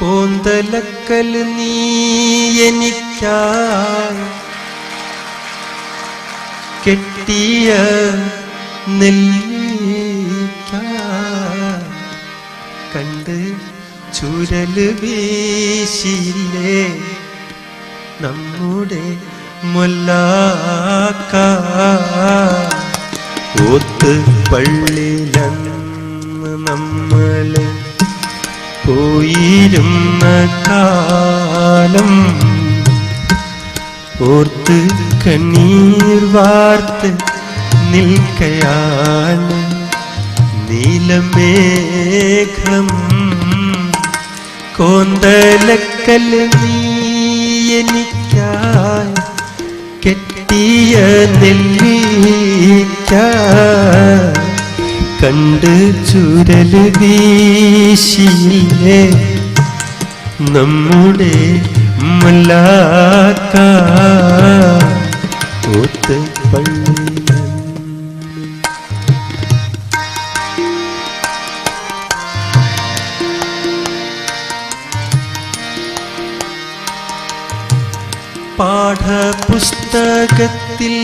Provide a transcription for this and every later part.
കോന്തലക്കൽ നീ എനിക്കായി കെട്ടിയ നെല്ലിക്ക കണ്ട് ചുരൽ വീശിയില്ലേ നമ്മുടെ മുല്ലാക്ക? ഓത്ത് പള്ളിയിലന്ന് പോയിരുന്ന കാലം ഓർത്ത് കണ്ണീർ വാർത്ത് നിൽക്കയാണ് നീലമേഘം. കോന്തലക്കൽ നീ കെട്ടിയ നെല്ലിക്ക കണ്ട് ചുരൽ വീശിയില്ലേ നമ്മുടെ മല്ലാക്ക. ഒത്ത് പള്ളി പാഠപുസ്തകത്തിൽ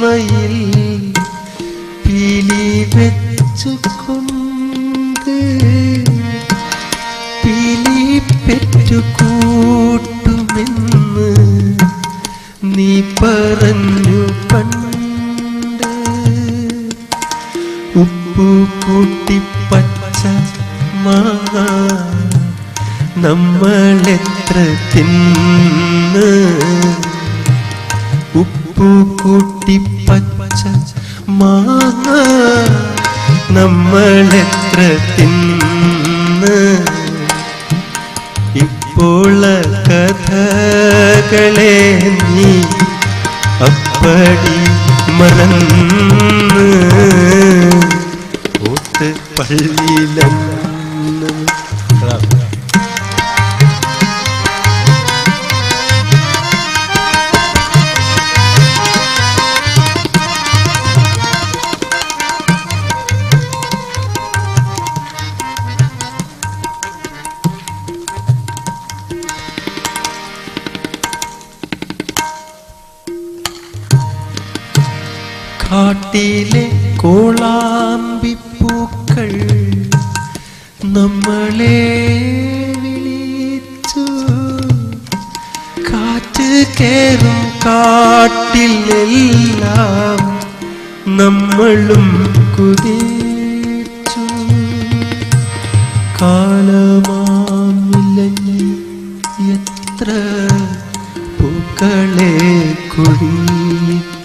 മയിൽ പീലി വെച്ചുകൊണ്ട് പെറ്റുകൂട്ടുമെന്ന് നീ പറഞ്ഞു പണ്ട്. ഉപ്പു കൂട്ടി പച്ച മാങ്ങ നമ്മളെത്ര തിന്ന്. ഉപ്പു കൂട്ടി പച്ച മാങ്ങ നമ്മളെത്ര തിന്ന്. കഥകളെ നീ അപ്പടി മറന്ന്. ഓത്ത് കാട്ടിലെ കോളാമ്പിപ്പൂക്കൾ നമ്മളെ വിളിച്ചു. കാറ്റ് കേറും കാട്ടിലെല്ലാം നമ്മളും കുതിച്ചു. കാലമാമില്ലഞ്ഞ് എത്ര പൂക്കളെ കുഴിച്ചു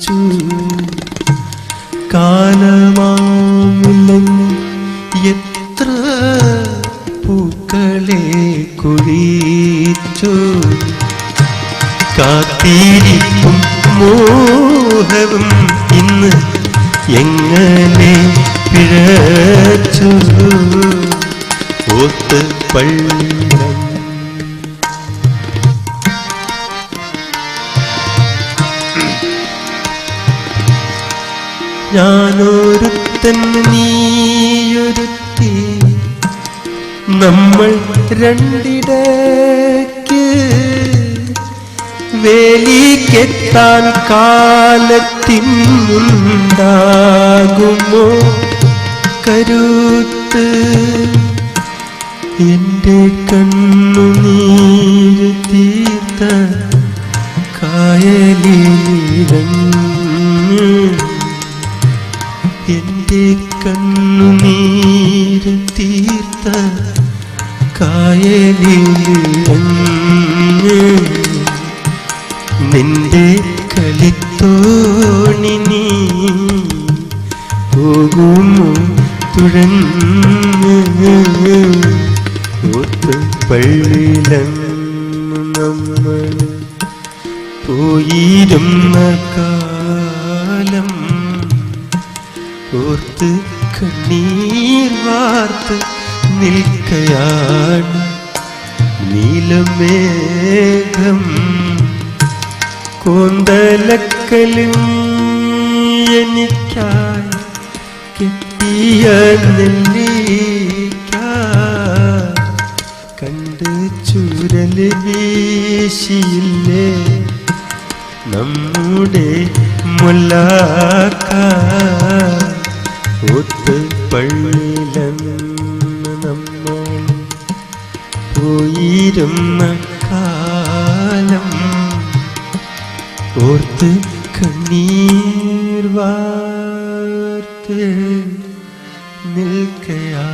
കുഴിച്ചു. കാത്തിരിക്കും മോഹവും ഇന്ന് എങ്ങനെ പിഴച്ചു. ഓത്ത് പള്ളം ഞാനൊരുത്തൻ നീയൊരുത്തി നമ്മൾ രണ്ടിടക്ക് വേലിക്കെത്താൻ കാലത്തിനുണ്ടാകുമോ കരുത്ത് എന്റെ കണ്ണുനീര് തീർത്ത കായലിലിറങ്ങ് എന്റെ കണ്ണു തീർത്ത കായലിലിറങ്ങ് നിന്റെ കളിത്തോണി നീ പോകുമോ തുഴഞ്ഞ്? ഒത്ത് പള്ളിയിലെന്ന് നമ്മൾ പോയിരുന്ന കാലം ഓർത്ത് കണ്ണീർ വാർത്ത് നിൽക്കയാണ്. നീലമേഘം കോന്തലക്കലും എനിക്കായി കിട്ടിയ നെല്ലിക്ക. കണ്ട് ചൂരൽ വീശിയില്ലേ നമ്മുടെ മുല്ലാക്ക. പോയിരുന്ന കാലം ഓർത്ത് കണ്ണീർ വാർത്ത് നിൽക്കയാ.